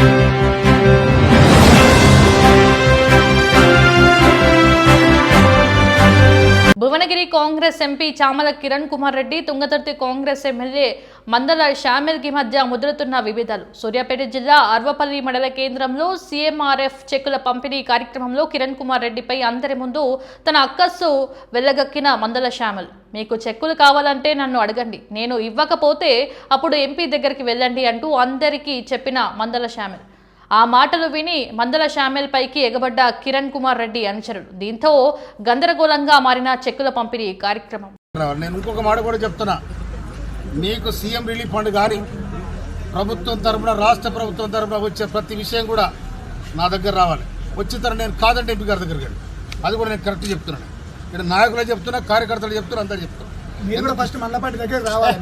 Thank you. Congress MP Chamala Kiran Kumar Reddy Thungathurthi Congress MLA Mandala షామిల్కి మధ్య ముదురుతున్న విభేదాలు. సూర్యాపేట జిల్లా అర్వపల్లి మండల కేంద్రంలో సీఎంఆర్ఎఫ్ చెక్కుల పంపిణీ కార్యక్రమంలో కిరణ్ కుమార్ రెడ్డిపై అందరి ముందు తన అక్కస్సు వెళ్ళగక్కిన మందల శ్యామల్. మీకు చెక్కులు కావాలంటే నన్ను అడగండి. నేను ఇవ్వకపోతే అప్పుడు ఎంపీ దగ్గరికి వెళ్ళండి అంటూ అందరికీ చెప్పిన మందల శ్యామల్. ఆ మాటలు విని మందల షామేల్ పైకి ఎగబడ్డ కిరణ్ కుమార్ రెడ్డి అనుచరుడు. దీంతో గందరగోళంగా మారిన చెక్కుల పంపిణీ కార్యక్రమం. రావాలి. నేను ఇంకొక మాట కూడా చెప్తున్నా. మీకు సీఎం రిలీఫ్ ఫండ్ కానీ ప్రభుత్వం తరపున రాష్ట్ర ప్రభుత్వం తరపున వచ్చే ప్రతి విషయం కూడా నా దగ్గర రావాలి. వచ్చిన తర్వాత నేను కాదంటే ఎంపీ గారి దగ్గరికి వెళ్ళి. అది కూడా నేను కరెక్ట్ చెప్తున్నాను. ఇక్కడ నాయకులే చెప్తున్నా కార్యకర్తలు చెప్తున్నా అంతా చెప్తున్నా. మీరు కూడా ఫస్ట్ మండపాటి దగ్గర రావాలి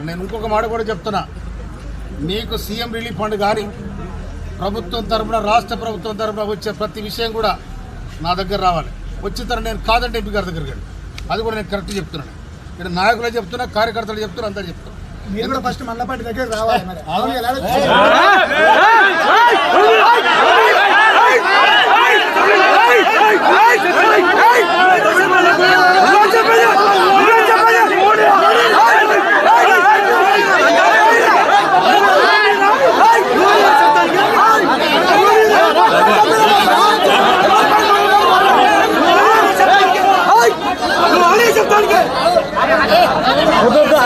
నేను ఇంకొక మాట కూడా చెప్తున్నా. మీకు సీఎం రిలీఫ్ ఫండ్ కానీ ప్రభుత్వం తరపున రాష్ట్ర ప్రభుత్వం తరపున వచ్చే ప్రతి విషయం కూడా నా దగ్గర రావాలి వచ్చిన తర్వాత నేను కాదంటే ఎంపీ గారి దగ్గరికి వెళ్ళి అది కూడా నేను కరెక్ట్ చెప్తున్నాను ఇక్కడ నాయకులే చెప్తున్నా కార్యకర్తలు చెప్తున్నా అంతా చెప్తున్నా మీరు కూడా ఫస్ట్ మండపాటి దగ్గర రావాలి